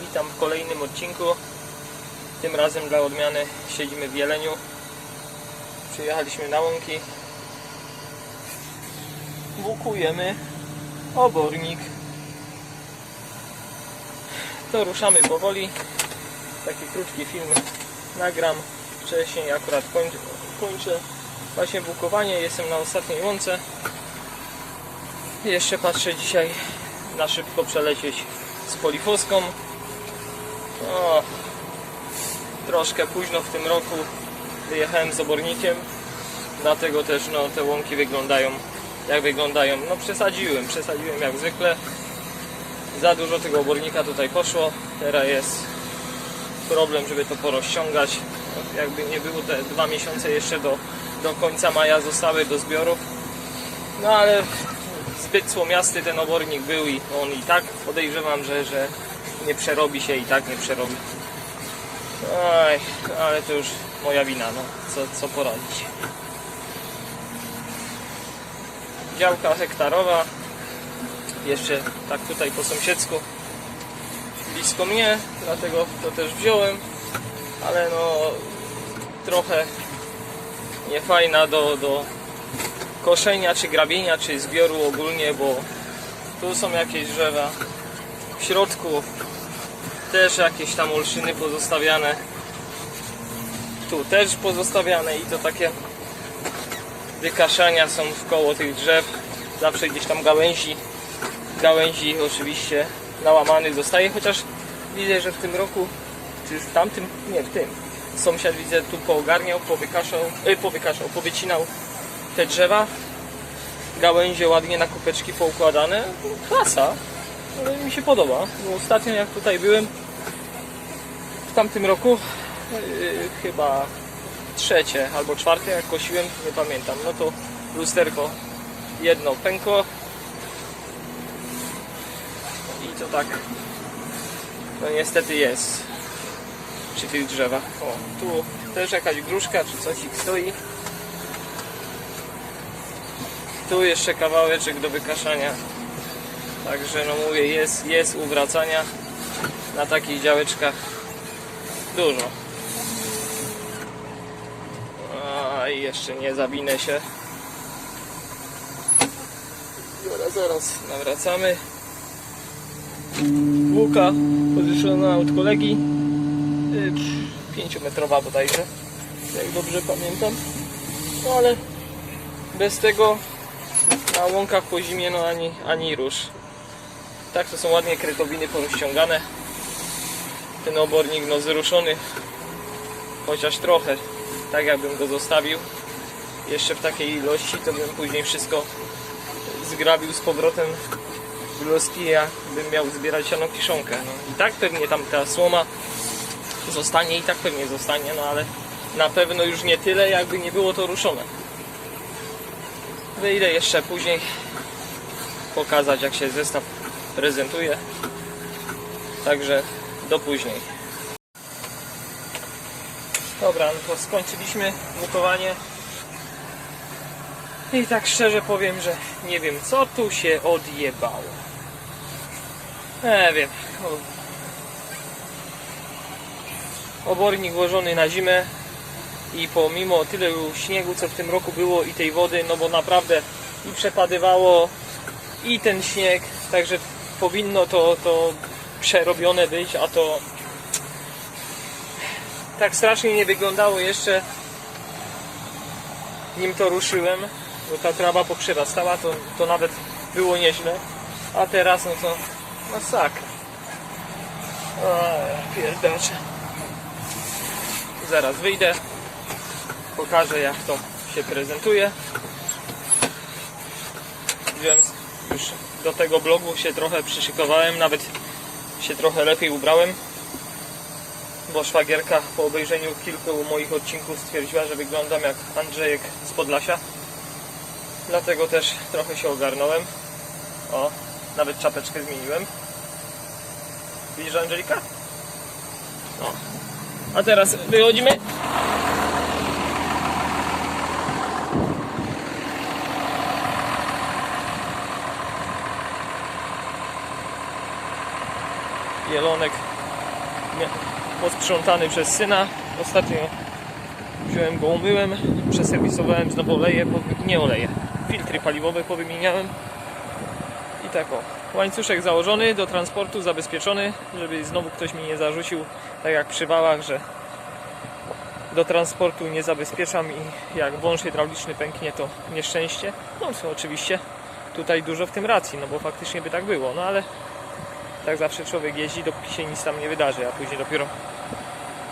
Witam w kolejnym odcinku. Tym razem dla odmiany siedzimy w Jeleniu. Przyjechaliśmy na łąki. Bukujemy obornik. To ruszamy powoli. Taki krótki film nagram. Wcześniej akurat kończę, właśnie bukowanie. Jestem na ostatniej łące. Jeszcze patrzę dzisiaj na szybko przelecieć z polifoską. O, troszkę późno w tym roku wyjechałem z obornikiem, dlatego też no, te łąki wyglądają jak wyglądają. No przesadziłem, przesadziłem jak zwykle. Za dużo tego obornika tutaj poszło. Teraz jest problem, żeby to porozciągać. No, jakby nie było te dwa miesiące jeszcze do, do końca maja zostały do zbiorów. No ale zbyt słomiasty ten obornik był i on i tak podejrzewam, że, że nie przerobi się i tak nie przerobi. Oj, ale to już moja wina, no. Co, co poradzić. Działka hektarowa, jeszcze tak tutaj po sąsiedzku, blisko mnie, dlatego to też wziąłem, ale no trochę niefajna do, do koszenia, czy grabienia, czy zbioru ogólnie, bo tu są jakieś drzewa, w środku też jakieś tam olszyny pozostawiane, tu też pozostawiane i to takie wykaszania są w koło tych drzew, zawsze gdzieś tam gałęzi, gałęzi oczywiście nałamanych zostaje, chociaż widzę, że w tym roku, czy w tamtym, nie w tym, sąsiad widzę tu poogarniał, powykaszał, y, powykaszał, powycinał te drzewa, gałęzie ładnie na kupeczki poukładane, klasa, ale mi się podoba, bo ostatnio jak tutaj byłem w tamtym roku, yy, chyba trzecie albo czwarte jak kosiłem, nie pamiętam, no to lusterko jedno pękło i to tak no niestety jest przy tych drzewach. O, tu też jakaś gruszka czy coś ich stoi. Tu jeszcze kawałeczek do wykaszania. Także no mówię, jest, jest uwracania na takich działeczkach dużo. A i jeszcze nie zawinę się. Zaraz, zaraz nawracamy. Łuka pożyczona od kolegi. 5-metrowa bodajże, jak dobrze pamiętam. No ale bez tego na łąkach po zimie no ani, ani rusz. Tak to są ładnie kretowiny porozciągane. Ten obornik no zruszony chociaż trochę, tak jakbym go zostawił jeszcze w takiej ilości, to bym później wszystko zgrabił z powrotem w loski, jakbym miał zbierać siano kiszonkę. No. I tak pewnie tam ta słoma zostanie i tak pewnie zostanie, no ale na pewno już nie tyle, jakby nie było to ruszone. Wyjdę jeszcze później pokazać, jak się zestaw prezentuje. Także do później. Dobra, no to skończyliśmy łukowanie. I tak szczerze powiem, że nie wiem, co tu się odjebało. Nie wiem. Obornik włożony na zimę i pomimo tyle śniegu, co w tym roku było i tej wody, no bo naprawdę i przepadywało i ten śnieg, także powinno to, to przerobione być, a to tak strasznie nie wyglądało jeszcze nim to ruszyłem, bo ta trawa poprzyrastała, to, to nawet było nieźle, a teraz no to masakra. O, pierdacze. Zaraz wyjdę, pokażę jak to się prezentuje. Więc już do tego blogu się trochę przyszykowałem, nawet się trochę lepiej ubrałem, bo szwagierka po obejrzeniu kilku moich odcinków stwierdziła, że wyglądam jak Andrzejek z Podlasia. Dlatego też trochę się ogarnąłem. O, nawet czapeczkę zmieniłem. Widzisz Angelika? No. A teraz wychodzimy. Jelonek posprzątany przez syna. Ostatnio wziąłem go, umyłem, przeserwisowałem, znowu oleje, nie oleje, filtry paliwowe powymieniałem. I tak o, łańcuszek założony do transportu, zabezpieczony, żeby znowu ktoś mi nie zarzucił, tak jak przy wałach, że do transportu nie zabezpieczam i jak wąż hydrauliczny pęknie to nieszczęście. No oczywiście tutaj dużo w tym racji, no bo faktycznie by tak było, no ale tak zawsze człowiek jeździ, dopóki się nic tam nie wydarzy, a później dopiero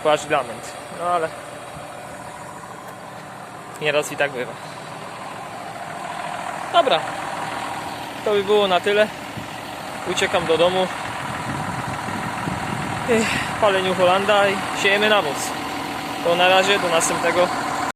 płacz lament. No ale nieraz i tak bywa. Dobra, to by było na tyle. Uciekam do domu. New Hollanda i siejemy nawóz. To na razie, do następnego